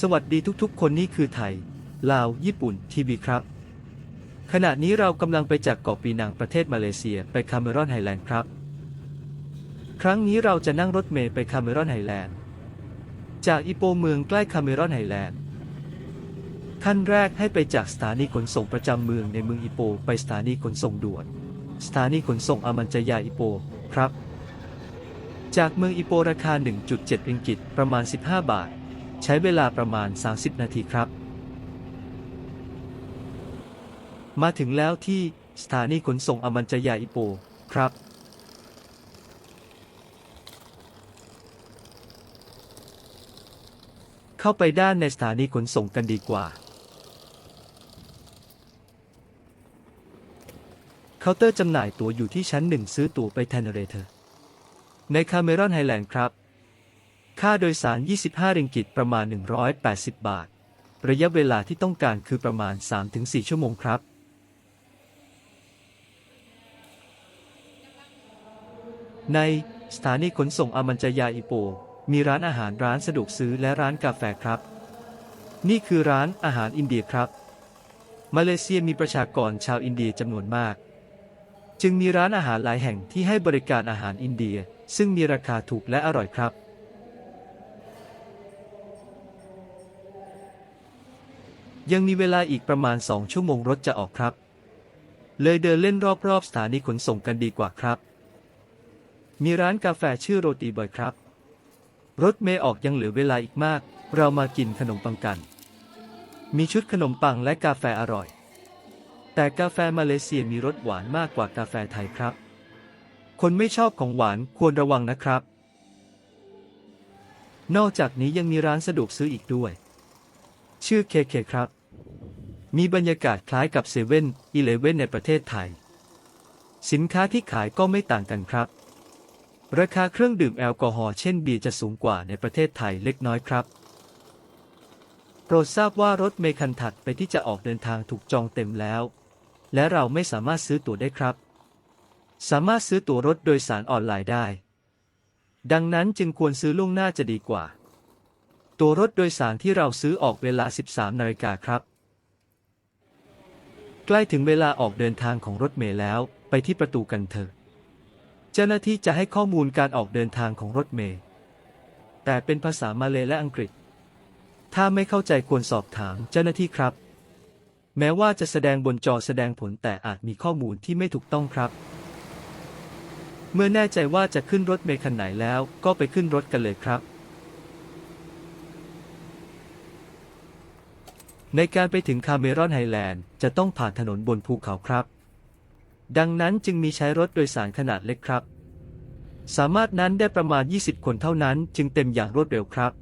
สวัสดีทุกๆ คนนี่คือไทย ลาว ญี่ปุ่น ทีวีครับ ขณะนี้เรากำลังไปจากเกาะปีนังประเทศมาเลเซียไปคาเมรอนไฮแลนด์ครับ ครั้งนี้เราจะนั่งรถเมล์ไปคาเมรอนไฮแลนด์ จากอีโปเมืองใกล้คาเมรอนไฮแลนด์ขั้นแรกให้ไปจากสถานีขนส่งประจำเมืองในเมืองอีโป ไปสถานีขนส่งด่วน สถานีขนส่งอามันจยาอีโปครับ จากเมืองอีโปราคา 1.7ริงกิตประมาณ 15 บาท ใช้เวลาประมาณ 30 นาทีครับ มาถึงแล้วที่สถานีขนส่งอมันจยาอิโปครับ เข้าไปด้านในสถานีขนส่งกันดีกว่า เคาน์เตอร์จำหน่ายตั๋วอยู่ที่ชั้นหนึ่งซื้อตั๋วไปแทนเรเธอร์ในคาเมรอนไฮแลนด์ครับ ค่าโดยสาร 25 ริงกิตประมาณ 180 บาท ระยะเวลาที่ต้องการคือประมาณ 3-4 ชั่วโมงครับ ในสถานีขนส่งอามันจยาอิโป มีร้านอาหารร้านสะดวกซื้อและร้านกาแฟครับ นี่คือร้านอาหารอินเดียครับ มาเลเซียมีประชากรชาวอินเดียจำนวนมาก จึงมีร้านอาหารหลายแห่งที่ให้บริการอาหารอินเดีย ซึ่งมีราคาถูกและอร่อยครับ ยังมีเวลาอีกประมาณ2ชั่วโมงรถจะออกครับ เลยเดินเล่นรอบๆสถานีขนส่งกันดีกว่าครับ มีร้านกาแฟชื่อโรตีบอยครับ รถเมย์ออกยังเหลือเวลาอีกมาก เรามากินขนมปังกัน มีชุดขนมปังและกาแฟอร่อย แต่กาแฟมาเลเซียมีรสหวานมากกว่ากาแฟไทยครับ คนไม่ชอบของหวานควรระวังนะครับ นอกจากนี้ยังมีร้านสะดวกซื้ออีกด้วย ชื่อเคเคครับ มีบรรยากาศคล้ายกับเซเว่นอีเลเว่นในประเทศไทย สินค้าที่ขายก็ไม่ต่างกันครับ ราคาเครื่องดื่มแอลกอฮอล์เช่นเบียร์จะสูงกว่าในประเทศไทยเล็กน้อยครับ โปรดทราบว่ารถเมคันถัดไปที่จะออกเดินทางถูกจองเต็มแล้ว และเราไม่สามารถซื้อตั๋วได้ครับ สามารถซื้อตั๋วรถโดยสารออนไลน์ได้ ดังนั้นจึงควรซื้อล่วงหน้าจะดีกว่า ตัวรถโดยสารที่เราซื้อออกเวลา 13นาฬิกาครับ ใกล้ถึงเวลาออกเดินทางของรถเมล์แล้ว ไปที่ประตูกันเถอะ เจ้าหน้าที่จะให้ข้อมูลการออกเดินทางของรถเมล์แต่เป็นภาษามาเลและอังกฤษ ถ้าไม่เข้าใจควรสอบถามเจ้าหน้าที่ครับ แม้ว่าจะแสดงบนจอแสดงผลแต่อาจมีข้อมูลที่ไม่ถูกต้องครับ เมื่อแน่ใจว่าจะขึ้นรถเมล์คันไหนแล้วก็ไปขึ้นรถกันเลยครับ ในการไปถึงคาเมรอนไฮแลนด์จะต้องผ่านถนนบนภูเขาครับ ดังนั้นจึงมีใช้รถโดยสารขนาดเล็กครับ สามารถนั้นได้ประมาณ 20 คนเท่านั้น จึงเต็มอย่างรวดเร็วครับ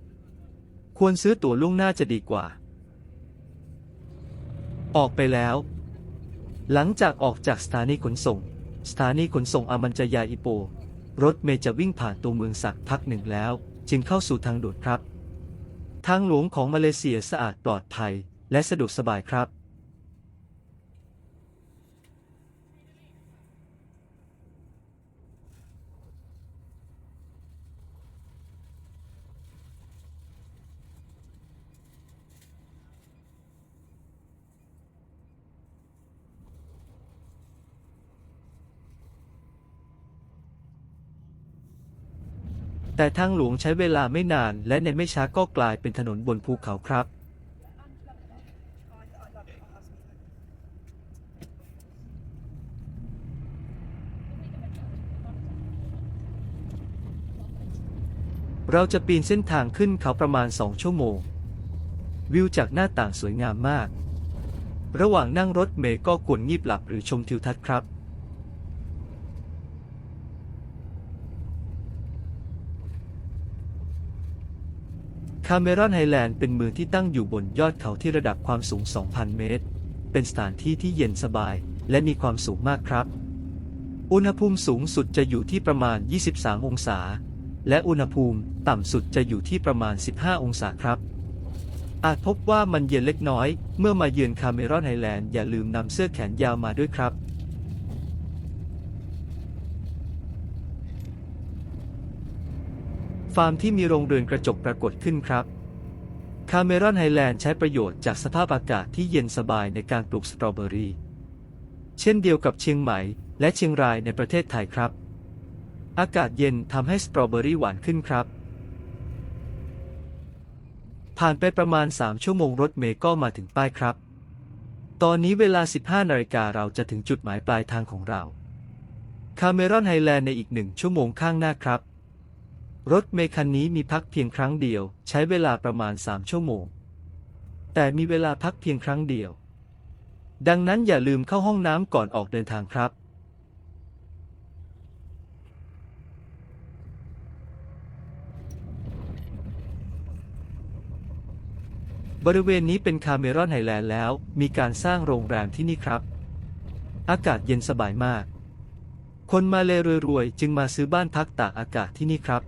ควรซื้อตั๋วล่วงหน้าจะดีกว่า ออกไปแล้ว หลังจากออกจากสถานีขนส่ง สถานีขนส่งอามันจยาอิโป รถเมจะวิ่งผ่านตัวเมืองสักพักหนึ่งแล้ว จึงเข้าสู่ทางด่วนครับ ทางหลวงของมาเลเซียสะอาดปลอดภัย และสะดวกสบายครับ แต่ทางหลวงใช้เวลาไม่นานและในไม่ช้าก็กลายเป็นถนนบนภูเขาครับ เราจะปีนเส้นทางขึ้นเขาประมาณ 2 ชั่วโมง วิวจากหน้าต่างสวยงามมาก ระหว่างนั่งรถเมล์ก็กวนงีบหลับหรือชมทิวทัศน์ครับ คาเมรอนไฮแลนด์เป็นเมืองที่ตั้งอยู่บนยอดเขาที่ระดับความสูง 2,000 เมตร เป็นสถานที่ที่เย็นสบายและมีความสูงมากครับ อุณหภูมิสูงสุดจะอยู่ที่ประมาณ 23 องศา และอุณหภูมิต่ำสุดจะอยู่ที่ประมาณ 15 องศาครับ อาจพบว่ามันเย็นเล็กน้อย เมื่อมาเยือนคาเมรอนไฮแลนด์อย่าลืมนำเสื้อแขนยาวมาด้วยครับฟาร์มที่มีโรงเรือนกระจกปรากฏขึ้นครับคาเมรอนไฮแลนด์ใช้ประโยชน์จากสภาพอากาศที่เย็นสบายในการปลูกสตรอเบอรี่ เช่นเดียวกับเชียงใหม่และเชียงรายในประเทศไทยครับ อากาศเย็นทำให้สตรอเบอรี่หวานขึ้นครับ ผ่านไปประมาณ 3 ชั่วโมงรถเมย์ก็มาถึงป้ายครับ ตอนนี้เวลา 15นาฬิกาเราจะถึงจุดหมายปลายทางของเราคาเมรอนไฮแลนด์ในอีกหนึ่งชั่วโมงข้างหน้าครับ รถเมล์คันนี้มีพักเพียงครั้งเดียว ใช้เวลาประมาณ 3 ชั่วโมง แต่มีเวลาพักเพียงครั้งเดียว ดังนั้นอย่าลืมเข้าห้องน้ำก่อนออกเดินทางครับ บริเวณนี้เป็นคาเมรอนไฮแลนด์แล้ว มีการสร้างโรงแรมที่นี่ครับ อากาศเย็นสบายมาก คนมาเลรวยๆ จึงมาซื้อบ้านพักตากอากาศที่นี่ครับ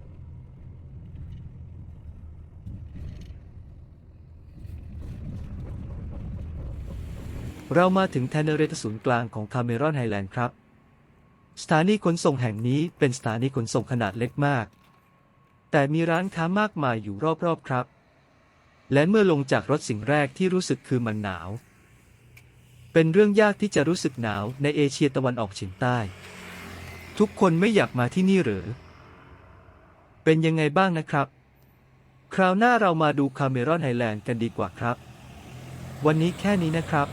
เรามาถึงแทนเนเรตศูนย์กลางของคาเมรอนไฮแลนด์ครับ สถานีขนส่งแห่งนี้เป็นสถานีขนส่งขนาดเล็กมาก แต่มีร้านค้ามากมายอยู่รอบๆครับ และเมื่อลงจากรถสิ่งแรกที่รู้สึกคือมันหนาว เป็นเรื่องยากที่จะรู้สึกหนาวในเอเชียตะวันออกเฉียงใต้ ทุกคนไม่อยากมาที่นี่หรือ เป็นยังไงบ้างนะครับ คราวหน้าเรามาดูคาเมรอนไฮแลนด์กันดีกว่าครับ วันนี้แค่นี้นะครับ